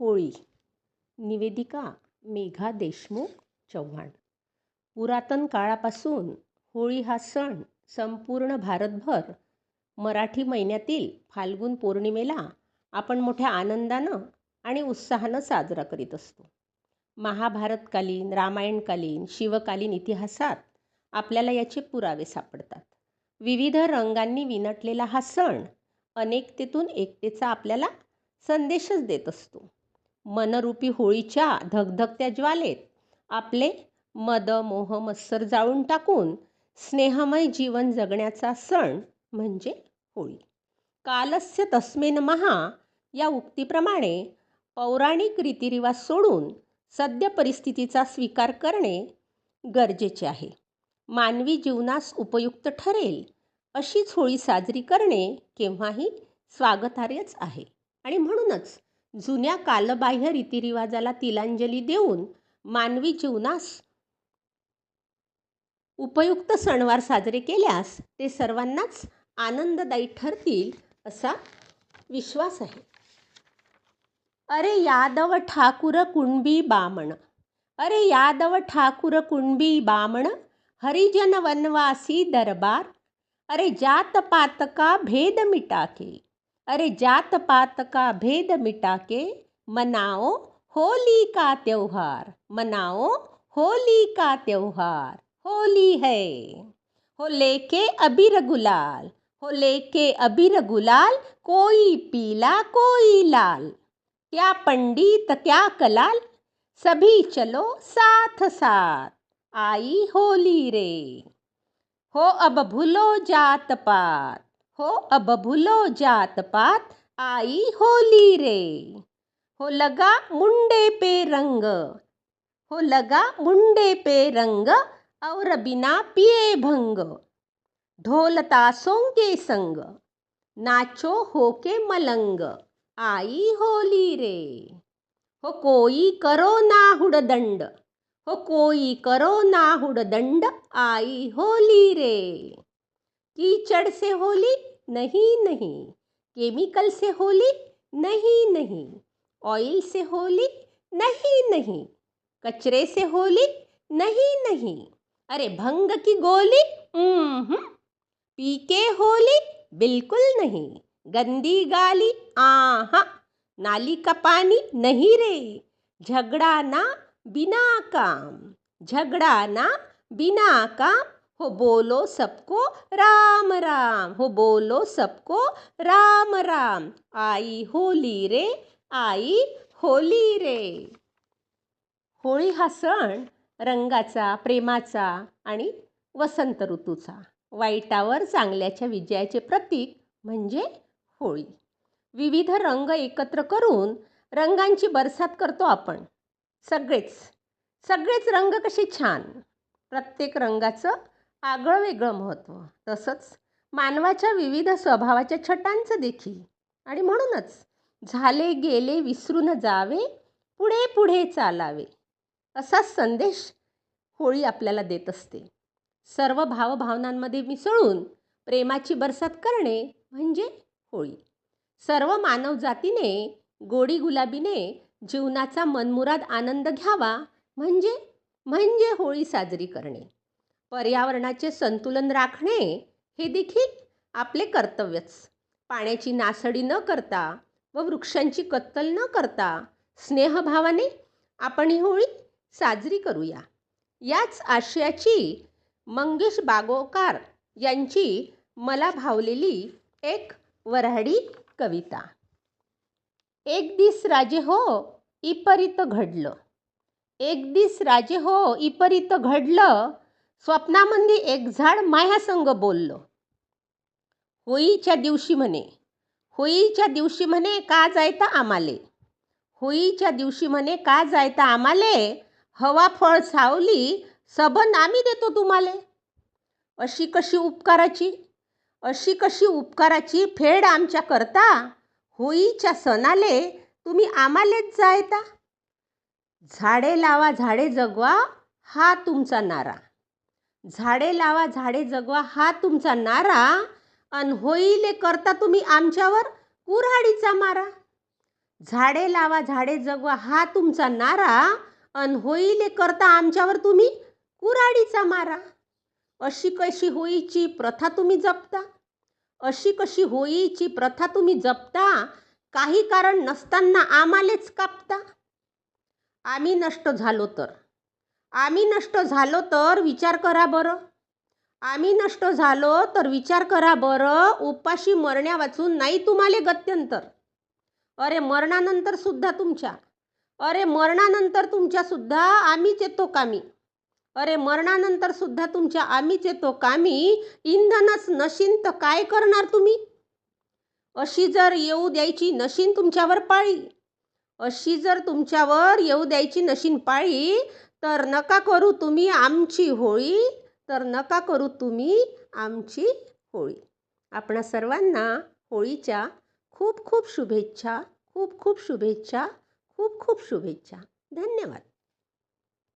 होळी निवेदिका मेघा देशमुख चव्हाण. पुरातन काळापासून होळी हा सण संपूर्ण भारतभर मराठी महिन्यातील फाल्गुन पौर्णिमेला आपण मोठ्या आनंदानं आणि उत्साहानं साजरा करीत असतो. महाभारतकालीन रामायणकालीन शिवकालीन इतिहासात आपल्याला याचे पुरावे सापडतात. विविध रंगांनी विनटलेला हा सण अनेकतेतून एकतेचा आपल्याला संदेशच देत असतो. मनरूपी होळीच्या धगधगत्या ज्वालेत. आपले मद मोह मत्सर जाळून टाकून स्नेहमय जीवन जगण्याचा सण म्हणजे होळी. कालस्य तस्मिन महा या उक्तीप्रमाणे पौराणिक रीतिरिवाज सोडून सद्य परिस्थितीचा स्वीकार करणे गरजेचे आहे. मानवी जीवनास उपयुक्त ठरेल अशीच होळी साजरी करणे केव्हाही स्वागतार्हच आहे. आणि म्हणूनच जुन्या कालबाह्य रीतिरिवाजाला तिलांजली देऊन मानवी जीवनास उपयुक्त सणवार साजरे केल्यास ते सर्वांनाच आनंददायी ठरतील असा विश्वास आहे. अरे यादव ठाकूर कुणबी बामण. अरे यादव ठाकूर कुणबी बामण. हरिजन वनवासी दरबार. अरे जात पातका भेद मिटाके. अरे जात पात का भेद मिटाके मनाओ होली का त्योहार। मनाओ होली का त्योहार। होली है। हो लेके अबीर गुलाल हो लेके अबीर गुलाल कोई पीला, कोई लाल। क्या पंडित, क्या कलाल, सभी चलो साथ साथ आई होली रे। हो अब भूलो जात पात हो अब भूलो जात पात, आई होली रे। हो लगा मुंडे पे रंग, हो लगा मुंडे पे रंग, और बिना पिए भंग। ढोल तासों के संग, नाचो होके मलंग, आई होली रे। हो कोई करो ना हुड़दंड, हो कोई करो ना हुड़दंड, आई होली रे। कीचड़ से होली, नहीं नहीं। केमिकल से होली, नहीं नहीं। ऑयल से होली, नहीं नहीं। कचरे से होली, नहीं नहीं। अरे, भंग की गोली पी के होली, बिल्कुल नहीं। गंदी गाली, आहा। नाली का पानी, नहीं रे। झगड़ा ना, बिना काम। झगड़ा ना, बिना काम। हो बोलो सबको राम राम. हो बोलो सबको राम राम. आई होली रे आई होली रे. होळी हा सण रंगाचा प्रेमाचा आणि वसंत ऋतूचा. वाईटावर चांगल्याच्या विजयाचे प्रतीक म्हणजे होळी. विविध रंग एकत्र करून रंगांची बरसात करतो आपण. सगळेच सगळेच रंग कसे छान. प्रत्येक रंगाचं आगळं वेगळं महत्त्व. तसंच मानवाच्या विविध स्वभावाच्या छटांचं देखील. आणि म्हणूनच झाले गेले विसरून जावे पुढे पुढे चालावे असा संदेश होळी आपल्याला देत असते. सर्व भावभावनांमध्ये मिसळून प्रेमाची बरसात करणे म्हणजे होळी. सर्व मानवजातीने गोडी गुलाबीने जीवनाचा मनमुराद आनंद घ्यावा म्हणजे म्हणजे होळी साजरी करणे. पर्यावरणाचे संतुलन राखणे हे देखील आपले कर्तव्यच. पाण्याची नासडी न करता व वृक्षांची कत्तल न करता स्नेहभावाने आपण ही होळी साजरी करूया. याच आशयाची मंगेश बागोकार यांची मला भावलेली एक वऱ्हाडी कविता. एक दिस राजे हो इपरित घडलं. एक दिस राजे हो इपरित घडलं. स्वप्नामंदी एक झाड माह्यासंग बोललं. होळीच्या दिवशी म्हणे होळीच्या दिवशी म्हणे का जायता आमाले? होळीच्या दिवशी म्हणे का जायता आमाले? हवा फळ सावली सबन आम्ही देतो तुम्हाले. अशी कशी उपकाराची? अशी कशी उपकाराची फेड आमच्या करता? होळीच्या सणाले तुम्ही आम्हालेच जायता? झाडे लावा झाडे जगवा हा तुमचा नारा. झाडे लावा झाडे जगवा हा तुमचा नारा. अन होईले करता तुम्ही आमच्यावर कुऱ्हाडीचा मारा. झाडे लावा झाडे जगवा हा तुमचा नारा. अन होईले करता आमच्यावर तुम्ही कुऱ्हाडीचा मारा. अशी कशी होईची प्रथा तुम्ही जपता? अशी कशी होईची प्रथा तुम्ही जपता? काही कारण नसताना आम्हालेच कापता. आम्ही नष्ट झालो तर. आम्ही नष्ट झालो तर विचार करा बरं. आम्ही नष्ट झालो तर विचार करा बरं. उपाशी मरण्या वाचून नाही तुम्हाला गत्यंतर. अरे मरणानंतर सुद्धा तुमच्या. अरे मरणानंतर तुमच्यासुद्धा आम्हीच येतो कामी. अरे मरणानंतर सुद्धा तुमच्या आम्हीच येतो कामी. इंधनच नशीन तर काय करणार तुम्ही? अशी जर येऊ द्यायची नशीन तुमच्यावर पाळी. अशी जर तुमच्यावर येऊ द्यायची नशीन पाळी तर नका करू तुम्ही आमची होळी तर नका करू तुम्ही आमची होळी. आपणा सर्वांना होळीच्या खूप खूप शुभेच्छा खूप खूप शुभेच्छा खूप खूप शुभेच्छा. धन्यवाद.